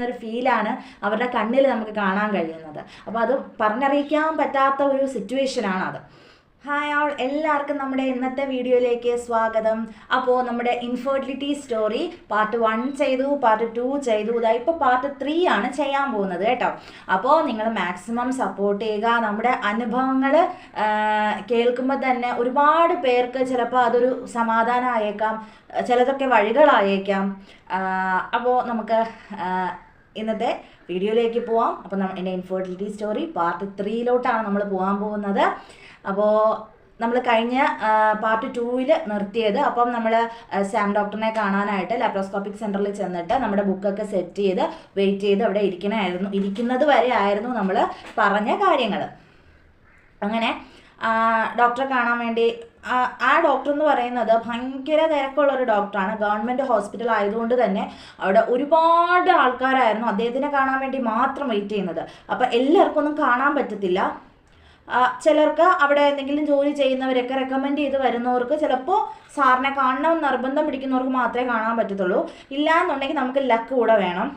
ഒരു ഫീലാണ് അവരുടെ കണ്ണിൽ നമുക്ക് കാണാൻ കഴിയുന്നത്. അപ്പോൾ അത് പറഞ്ഞറിയിക്കാൻ പറ്റാത്ത ഒരു സിറ്റുവേഷനാണ് അത് ഹായ് ആൾ എല്ലാവർക്കും നമ്മുടെ ഇന്നത്തെ വീഡിയോയിലേക്ക് സ്വാഗതം. അപ്പോൾ നമ്മുടെ ഇൻഫെർട്ടിലിറ്റി സ്റ്റോറി പാർട്ട് വൺ ചെയ്തു പാർട്ട് ടു ചെയ്തു. ഇതാ ഇപ്പോൾ പാർട്ട് ത്രീ ആണ് ചെയ്യാൻ പോകുന്നത് കേട്ടോ. അപ്പോൾ നിങ്ങൾ മാക്സിമം സപ്പോർട്ട് ചെയ്യുക. നമ്മുടെ അനുഭവങ്ങൾ കേൾക്കുമ്പോൾ തന്നെ ഒരുപാട് പേർക്ക് ചിലപ്പോൾ അതൊരു സമാധാനമായേക്കാം ചിലതൊക്കെ വഴികളായേക്കാം. അപ്പോൾ നമുക്ക് ഇന്നത്തെ വീഡിയോയിലേക്ക് പോവാം. അപ്പോൾ എന്റെ ഇൻഫെർട്ടിലിറ്റി സ്റ്റോറി പാർട്ട് ത്രീയിലോട്ടാണ് നമ്മൾ പോകാൻ പോകുന്നത്. അപ്പോൾ നമ്മൾ കഴിഞ്ഞ പാർട്ട് ടൂവിൽ നിർത്തിയത്. അപ്പം നമ്മൾ സാം ഡോക്ടറിനെ കാണാനായിട്ട് ലാപ്രോസ്കോപ്പിക് സെന്ററിൽ ചെന്നിട്ട് നമ്മുടെ ബുക്കൊക്കെ സെറ്റ് ചെയ്ത് വെയിറ്റ് ചെയ്ത് അവിടെ ഇരിക്കണമായിരുന്നു ഇരിക്കുന്നത് വരെ ആയിരുന്നു നമ്മൾ പറഞ്ഞ കാര്യങ്ങൾ അങ്ങനെ ഡോക്ടറെ കാണാൻ വേണ്ടി ആ, ഡോക്ടർ എന്ന് പറയുന്നത് ഭയങ്കര തിരക്കുള്ള ഒരു ഡോക്ടറാണ് ഗവൺമെന്റ് ഹോസ്പിറ്റൽ ആയതുകൊണ്ട് തന്നെ അവിടെ ഒരുപാട് ആൾക്കാരായിരുന്നു അദ്ദേഹത്തിനെ കാണാൻ വേണ്ടി മാത്രം വെയിറ്റ് ചെയ്യുന്നത്. അപ്പം എല്ലാവർക്കും ഒന്നും കാണാൻ പറ്റത്തില്ല. ചിലർക്ക് അവിടെ എന്തെങ്കിലും ജോലി ചെയ്യുന്നവരൊക്കെ റെക്കമെൻഡ് ചെയ്ത് വരുന്നവർക്ക് ചിലപ്പോൾ സാറിനെ കാണണം നിർബന്ധം പിടിക്കുന്നവർക്ക് മാത്രമേ കാണാൻ പറ്റത്തുള്ളൂ. ഇല്ല എന്നുണ്ടെങ്കിൽ നമുക്ക് ലക്ക് കൂടെ വേണം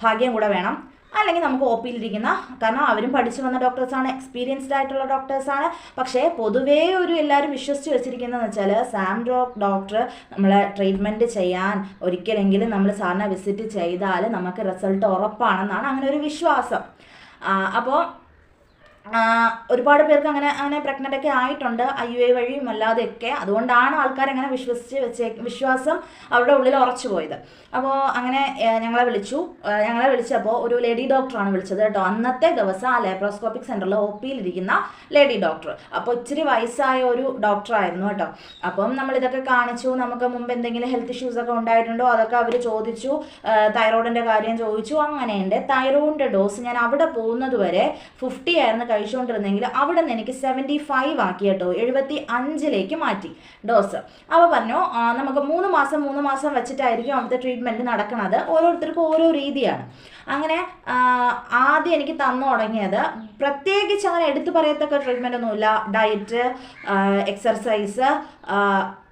ഭാഗ്യം കൂടെ വേണം. അല്ലെങ്കിൽ നമുക്ക് ഒ പിയിലിരിക്കുന്ന കാരണം അവരും പഠിച്ചു വന്ന ഡോക്ടേഴ്സാണ് എക്സ്പീരിയൻസ്ഡ് ആയിട്ടുള്ള ഡോക്ടേഴ്സാണ് പക്ഷേ പൊതുവേ ഒരു എല്ലാവരും വിശ്വസിച്ച് വെച്ചിരിക്കുന്നതെന്ന് വെച്ചാൽ സാം ഡോക് ഡോക്ടർ നമ്മളെ ട്രീറ്റ്മെന്റ് ചെയ്യാൻ ഒരിക്കലെങ്കിലും നമ്മൾ സാറിനെ വിസിറ്റ് ചെയ്താൽ നമുക്ക് റിസൾട്ട് ഉറപ്പാണെന്നാണ് അങ്ങനെ ഒരു വിശ്വാസം. അപ്പോൾ ഒരുപാട് പേർക്ക് അങ്ങനെ അങ്ങനെ പ്രഗ്നന്റ് ഒക്കെ ആയിട്ടുണ്ട്. ഐ യു എ വഴിയും അല്ലാതെയൊക്കെ. അതുകൊണ്ടാണ് ആൾക്കാർ അങ്ങനെ വിശ്വസിച്ച് വെച്ചേ വിശ്വാസം അവരുടെ ഉള്ളിൽ ഉറച്ചു പോയത്. അപ്പോൾ അങ്ങനെ ഞങ്ങളെ വിളിച്ചു. ഞങ്ങളെ വിളിച്ചപ്പോൾ ഒരു ലേഡി ഡോക്ടറാണ് വിളിച്ചത് കേട്ടോ. അന്നത്തെ ദിവസം ആ ലാപ്രോസ്കോപ്പിക് സെന്ററിൽ ഒ പിയിലിരിക്കുന്ന ലേഡി ഡോക്ടർ അപ്പോൾ ഇച്ചിരി വയസ്സായ ഒരു ഡോക്ടറായിരുന്നു കേട്ടോ. അപ്പം നമ്മൾ ഇതൊക്കെ കാണിച്ചു. നമുക്ക് മുമ്പ് എന്തെങ്കിലും ഹെൽത്ത് ഇഷ്യൂസ് ഒക്കെ ഉണ്ടായിട്ടുണ്ടോ അതൊക്കെ അവർ ചോദിച്ചു. തൈറോയിഡിന്റെ കാര്യം ചോദിച്ചു. അങ്ങനെ എന്റെ തൈറോയിഡിന്റെ ഡോസ് ഞാൻ അവിടെ പോകുന്നത് വരെ ഫിഫ്റ്റി ആയിരുന്നു കഴിച്ചുകൊണ്ടിരുന്നെങ്കിൽ അവിടെ നിന്ന് എനിക്ക് സെവന്റി ഫൈവ് ആക്കി കേട്ടോ. എഴുപത്തി അഞ്ചിലേക്ക് മാറ്റി. ഡോസ്. അപ്പോൾ പറഞ്ഞു നമുക്ക് മൂന്ന് മാസം മൂന്ന് മാസം വെച്ചിട്ടായിരിക്കും അവിടുത്തെ ട്രീറ്റ്മെന്റ് നടക്കുന്നത് ഓരോരുത്തർക്കും ഓരോ രീതിയാണ്. അങ്ങനെ ആദ്യം എനിക്ക് തന്നു തുടങ്ങിയത് പ്രത്യേകിച്ച് അങ്ങനെ എടുത്തു പറയത്തക്ക ട്രീറ്റ്മെന്റ് ഒന്നുമില്ല. ഡയറ്റ് എക്സർസൈസ്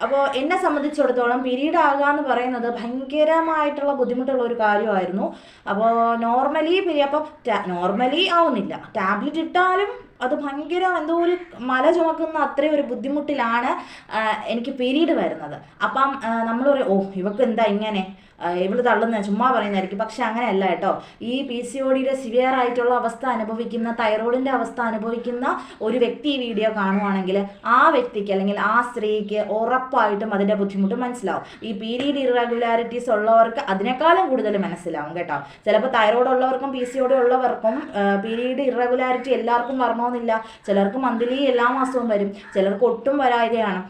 അപ്പോൾ എന്നെ സംബന്ധിച്ചിടത്തോളം പീരീഡ് ആകുക എന്ന് പറയുന്നത് ഭയങ്കരമായിട്ടുള്ള ബുദ്ധിമുട്ടുള്ള ഒരു കാര്യമായിരുന്നു. അപ്പോൾ നോർമലി പിരി അപ്പം നോർമലി ആവുന്നില്ല. ടാബ്ലറ്റ് ഇട്ടാലും അത് ഭയങ്കര എന്തോ ഒരു മല ചുമക്കുന്ന അത്രയും ഒരു ബുദ്ധിമുട്ടിലാണ് എനിക്ക് പീരീഡ് വരുന്നത്. അപ്പം നമ്മൾ പറയും ഓ ഇവക്ക് എന്താ ഇങ്ങനെ? ഇവൾ തള്ളുന്ന ചുമ്മാ പറയുന്നതായിരിക്കും. പക്ഷെ അങ്ങനെയല്ല കേട്ടോ. ഈ പി സി ഒ ഡിയുടെ സിവിയർ ആയിട്ടുള്ള അവസ്ഥ അനുഭവിക്കുന്ന തൈറോയിഡിന്റെ അവസ്ഥ അനുഭവിക്കുന്ന ഒരു വ്യക്തി ഈ വീഡിയോ കാണുവാണെങ്കിൽ ആ വ്യക്തിക്ക് അല്ലെങ്കിൽ ആ സ്ത്രീക്ക് ഉറപ്പായിട്ടും അതിന്റെ ബുദ്ധിമുട്ട് മനസ്സിലാവും. ഈ പീരീഡ് ഇറഗുലാരിറ്റീസ് ഉള്ളവർക്ക് അതിനേക്കാളും കൂടുതൽ മനസ്സിലാവും കേട്ടോ. ചിലപ്പോൾ തൈറോയ്ഡ് ഉള്ളവർക്കും പി സി ഒ ഡി ഉള്ളവർക്കും പീരീഡ് ഇറഗുലാരിറ്റി എല്ലാവർക്കും വരണമെന്നില്ല. ചിലർക്ക് മന്ത്ലി എല്ലാ മാസവും വരും. ചിലർക്ക് ഒട്ടും വരാതെയാണ്.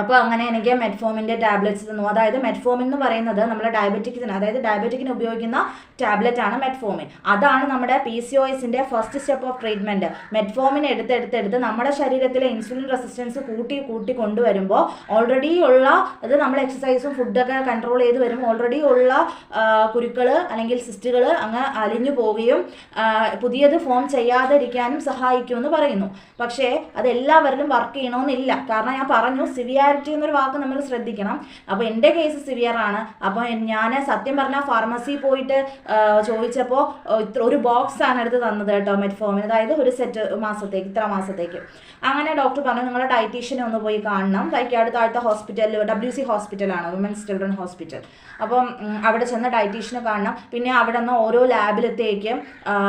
അപ്പോൾ അങ്ങനെ എനിക്ക് മെറ്റ്ഫോമിന്റെ ടാബ്ലറ്റ്സ് തന്നു. അതായത് മെറ്റ്ഫോമിൻ എന്ന് പറയുന്നത് നമ്മുടെ ഡയബറ്റിക്സിന് അതായത് ഡയബറ്റിക്കിന് ഉപയോഗിക്കുന്ന ടാബ്ലറ്റ് ആണ് മെറ്റ്ഫോമിൻ അതാണ് നമ്മുടെ പി സി ഒ എസിന്റെ first step of treatment metformin എടുത്തെടുത്തെടുത്ത് നമ്മുടെ ശരീരത്തിലെ ഇൻസുലിൻ റെസിസ്റ്റൻസ് കൂട്ടി കൂട്ടി കൊണ്ടുവരുമ്പോൾ ഓൾറെഡി ഉള്ള അത് നമ്മൾ എക്സസൈസും ഫുഡൊക്കെ കൺട്രോൾ ചെയ്ത് വരുമ്പോൾ ഓൾറെഡി ഉള്ള കുരുക്കൾ അല്ലെങ്കിൽ സിസ്റ്റുകൾ അങ്ങ് അലിഞ്ഞു പോവുകയും പുതിയത് ഫോം ചെയ്യാതിരിക്കാനും സഹായിക്കുമെന്ന് പറയുന്നു. പക്ഷേ അത് എല്ലാവരിലും വർക്ക് ചെയ്യണമെന്നില്ല കാരണം ഞാൻ പറഞ്ഞു സിവിയാരിറ്റി എന്നൊരു വാക്ക് നമ്മൾ ശ്രദ്ധിക്കണം. അപ്പോൾ എന്റെ കേസ് സിവിയർ ആണ്. അപ്പോൾ ഞാൻ സത്യം പറഞ്ഞാൽ ഫാർമസി പോയിട്ട് ചോദിച്ചപ്പോൾ ഒരു ബോക്സ് ആണ് എടുത്ത് തന്നത് കേട്ടോ മെറ്റ്ഫോമിൻ അതായത് ഒരു സെറ്റ് മാസത്തേക്ക് ഇത്ര മാസത്തേക്ക്. അങ്ങനെ ഡോക്ടർ പറഞ്ഞു നിങ്ങളുടെ ഡയറ്റീഷ്യനെ ഒന്ന് പോയി കാണണം. വൈക്കാട് താഴത്തെ ഹോസ്പിറ്റലിൽ ഡബ്ല്യു സി ഹോസ്പിറ്റലാണ് വുമൻസ് ചിൽഡ്രൻ ഹോസ്പിറ്റൽ അപ്പം അവിടെ ചെന്ന് ഡയറ്റീഷ്യനെ കാണണം. പിന്നെ അവിടെ നിന്ന് ഓരോ ലാബിലത്തേക്ക്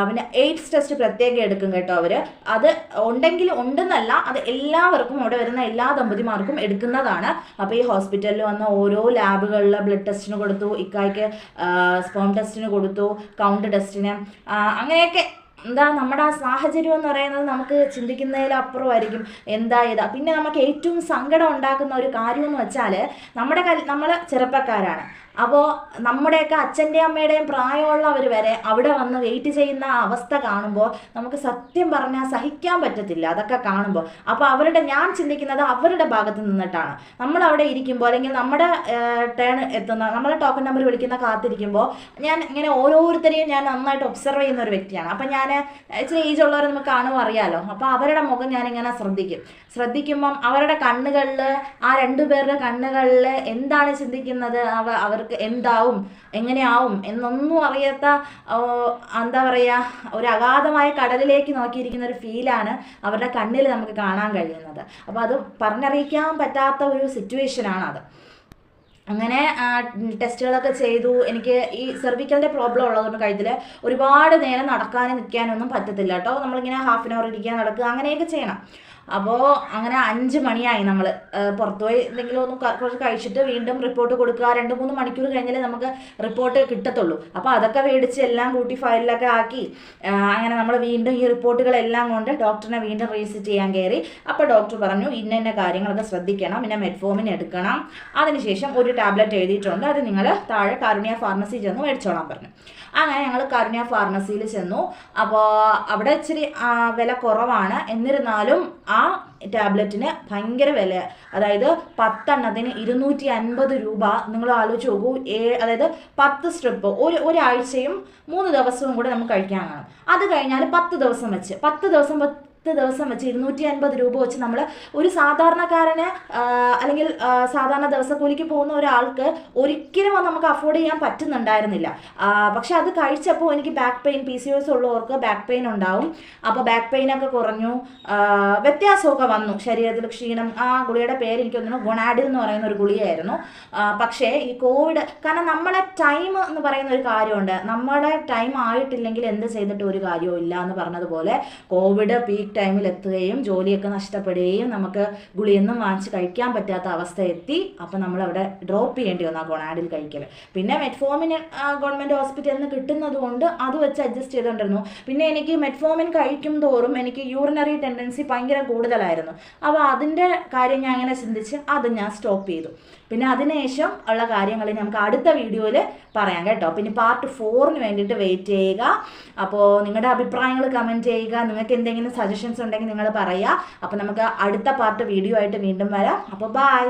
പിന്നെ എയ്ഡ്സ് ടെസ്റ്റ് പ്രത്യേകം എടുക്കും കേട്ടോ അവർ അത് ഉണ്ടെങ്കിൽ ഉണ്ടെന്നല്ല അത് എല്ലാവർക്കും അവിടെ വരുന്ന എല്ലാ ദമ്പതിമാർക്കും എടുക്കുന്നതാണ് അപ്പോൾ ഈ ഹോസ്പിറ്റലിൽ വന്ന ഓരോ ലാബുകളിൽ ബ്ലഡ് ടെസ്റ്റിന് കൊടുത്തു ഇക്കായ്ക്ക് സ്പോം ടെസ്റ്റിന് കൊടുത്തു കൗണ്ട് ടെസ്റ്റിന്. അങ്ങനെയൊക്കെ എന്താ നമ്മുടെ ആ സാഹചര്യം എന്ന് പറയുന്നത് നമുക്ക് ചിന്തിക്കുന്നതിലപ്പുറമായിരിക്കും എന്താ ഇതാ. പിന്നെ നമുക്ക് ഏറ്റവും സങ്കടം ഉണ്ടാക്കുന്ന ഒരു കാര്യം എന്ന് വെച്ചാൽ നമ്മുടെ നമ്മൾ ചെറുപ്പക്കാരാണ്. അപ്പോൾ നമ്മുടെയൊക്കെ അച്ഛന്റെ അമ്മയുടെയും പ്രായമുള്ളവർ വരെ അവിടെ വന്ന് വെയിറ്റ് ചെയ്യുന്ന അവസ്ഥ കാണുമ്പോൾ നമുക്ക് സത്യം പറഞ്ഞാൽ സഹിക്കാൻ പറ്റത്തില്ല. അതൊക്കെ കാണുമ്പോൾ അപ്പോൾ അവരുടെ ഞാൻ ചിന്തിക്കുന്നത് അവരുടെ ഭാഗത്ത് നിന്നിട്ടാണ്. നമ്മൾ അവിടെ ഇരിക്കുമ്പോൾ അല്ലെങ്കിൽ നമ്മുടെ ടേൺ എത്തുന്ന നമ്മളെ ടോക്കൺ നമ്പർ വിളിക്കുന്ന കാത്തിരിക്കുമ്പോൾ ഞാൻ ഇങ്ങനെ ഓരോരുത്തരെയും ഞാൻ നന്നായിട്ട് ഒബ്സർവ് ചെയ്യുന്ന ഒരു വ്യക്തിയാണ്. അപ്പം ഞാൻ ഇച്ചിരി ഏജ് ഉള്ളവരെ നമുക്ക് കാണുമ്പോൾ അറിയാലോ. അപ്പോൾ അവരുടെ മുഖം ഞാനിങ്ങനെ ശ്രദ്ധിക്കും. ശ്രദ്ധിക്കുമ്പം അവരുടെ കണ്ണുകളിൽ ആ രണ്ടു പേരുടെ കണ്ണുകളിൽ എന്താണ് ചിന്തിക്കുന്നത്? അവ അവർക്ക് അവർക്ക് എന്താവും എങ്ങനെയാവും എന്നൊന്നും അറിയാത്ത എന്താ പറയുക ഒരു അഗാധമായ കടലിലേക്ക് നോക്കിയിരിക്കുന്ന ഒരു ഫീലാണ് അവരുടെ കണ്ണിൽ നമുക്ക് കാണാൻ കഴിയുന്നത്. അപ്പോൾ അത് പറഞ്ഞറിയിക്കാൻ പറ്റാത്ത ഒരു സിറ്റുവേഷനാണ് അത്. അങ്ങനെ ടെസ്റ്റുകളൊക്കെ ചെയ്തു. എനിക്ക് ഈ സെർവിക്കലിന്റെ പ്രോബ്ലം ഉള്ളതുകൊണ്ട് കഴുത്തിൽ ഒരുപാട് നേരം നടക്കാനും നിൽക്കാനൊന്നും പറ്റത്തില്ല കേട്ടോ. നമ്മളിങ്ങനെ ഹാഫ് ആൻ അവർ ഇരിക്കാൻ നടക്കുക അങ്ങനെയൊക്കെ ചെയ്യണം. അപ്പോൾ അങ്ങനെ അഞ്ച് മണിയായി നമ്മൾ പുറത്തുപോയി എന്തെങ്കിലും ഒന്ന് കുറച്ച് കഴിച്ചിട്ട് വീണ്ടും റിപ്പോർട്ട് കൊടുക്കുക. രണ്ട് മൂന്ന് മണിക്കൂർ കഴിഞ്ഞാലേ നമുക്ക് റിപ്പോർട്ട് കിട്ടത്തുള്ളൂ. അപ്പോൾ അതൊക്കെ മേടിച്ച് എല്ലാം കൂട്ടി ഫയലിലൊക്കെ ആക്കി അങ്ങനെ നമ്മൾ വീണ്ടും ഈ റിപ്പോർട്ടുകളെല്ലാം കൊണ്ട് ഡോക്ടറിനെ വീണ്ടും റീസിറ്റ് ചെയ്യാൻ കയറി. അപ്പോൾ ഡോക്ടർ പറഞ്ഞു ഇന്ന ഇന്ന കാര്യങ്ങളൊക്കെ ശ്രദ്ധിക്കണം. പിന്നെ മെറ്റ്ഫോമിൻ എടുക്കണം. അതിനുശേഷം ഒരു ടാബ്ലറ്റ് എഴുതിയിട്ടുണ്ട്. അത് നിങ്ങൾ താഴെ കാരുണ്യ ഫാർമസി ചെന്ന് മേടിച്ചോളാൻ പറഞ്ഞു. അങ്ങനെ ഞങ്ങൾ കാരുണ്യ ഫാർമസിയിൽ ചെന്നു. അപ്പോൾ അവിടെ ഇച്ചിരി വില കുറവാണ്. എന്നിരുന്നാലും ആ ടാബ്ലറ്റിന് ഭയങ്കര വില. അതായത് പത്തെണ്ണത്തിന് ഇരുന്നൂറ്റി അൻപത് രൂപ. നിങ്ങൾ ആലോചിച്ച് നോക്കൂ ഏ അതായത് പത്ത് സ്ട്രിപ്പ് ഒരു ഒരാഴ്ചയും മൂന്ന് ദിവസവും കൂടെ നമുക്ക് കഴിക്കാൻ കാണും. അത് കഴിഞ്ഞാൽ പത്ത് ദിവസം വെച്ച്. പത്ത് ദിവസം പത്ത് ദിവസം വെച്ച് ഇരുന്നൂറ്റി അൻപത് രൂപ വെച്ച് നമ്മൾ ഒരു സാധാരണക്കാരന് അല്ലെങ്കിൽ സാധാരണ ദിവസക്കൂലിക്ക് പോകുന്ന ഒരാൾക്ക് ഒരിക്കലും അത് നമുക്ക് അഫോർഡ് ചെയ്യാൻ പറ്റുന്നുണ്ടായിരുന്നില്ല. പക്ഷെ അത് കഴിച്ചപ്പോൾ എനിക്ക് back pain P C OS ഉള്ളവർക്ക് ബാക്ക് പെയിൻ ഉണ്ടാവും. അപ്പോൾ ബാക്ക് പെയിനൊക്കെ കുറഞ്ഞു. വ്യത്യാസമൊക്കെ വന്നു. ശരീരത്തിൽ ക്ഷീണം. ആ ഗുളിയുടെ പേര് എനിക്ക് തോന്നുന്നു ഗുണാഡിൽ എന്ന് പറയുന്ന ഒരു ഗുളിയായിരുന്നു പക്ഷേ ഈ കോവിഡ് കാരണം നമ്മളെ ടൈം എന്ന് പറയുന്ന ഒരു കാര്യമുണ്ട്. നമ്മുടെ ടൈം ആയിട്ടില്ലെങ്കിൽ എന്ത് ചെയ്തിട്ട് ഒരു കാര്യവും ഇല്ല എന്ന് പറഞ്ഞതുപോലെ കോവിഡ് പീക്ക് ടൈമിൽ എത്തുകയും ജോലിയൊക്കെ നഷ്ടപ്പെടുകയും നമുക്ക് ഗുളിയൊന്നും വാങ്ങിച്ച് കഴിക്കാൻ പറ്റാത്ത അവസ്ഥ എത്തി. അപ്പം നമ്മൾ അവിടെ ഡ്രോപ്പ് ചെയ്യേണ്ടി വന്നു ആ ഗൊണാഡിൽ കഴിക്കൽ പിന്നെ മെറ്റ്ഫോമിന് ഗവൺമെന്റ് ഹോസ്പിറ്റലിൽ നിന്ന് കിട്ടുന്നത് കൊണ്ട് അത് വെച്ച് അഡ്ജസ്റ്റ് ചെയ്തുകൊണ്ടിരുന്നു പിന്നെ എനിക്ക് മെറ്റ്ഫോമിൻ കഴിക്കും തോറും എനിക്ക് യൂറിനറി ടെൻഡൻസി ഭയങ്കര കൂടുതലായിരുന്നു. അപ്പോൾ അതിന്റെ കാര്യം ഞാൻ അങ്ങനെ ചിന്തിച്ച് അത് ഞാൻ സ്റ്റോപ്പ് ചെയ്തു. പിന്നെ അതിനുശേഷം ഉള്ള കാര്യങ്ങൾ നമുക്ക് അടുത്ത വീഡിയോയിൽ പറയാം കേട്ടോ. പിന്നെ പാർട്ട് ഫോറിന് വേണ്ടിയിട്ട് വെയിറ്റ് ചെയ്യുക. അപ്പോൾ നിങ്ങളുടെ അഭിപ്രായങ്ങൾ കമന്റ് ചെയ്യുക. നിങ്ങൾക്ക് എന്തെങ്കിലും സജഷൻസ് ഉണ്ടെങ്കിൽ നിങ്ങൾ പറയുക. അപ്പോൾ നമുക്ക് അടുത്ത പാർട്ട് വീഡിയോ ആയിട്ട് വീണ്ടും വരാം. അപ്പോൾ ബായ്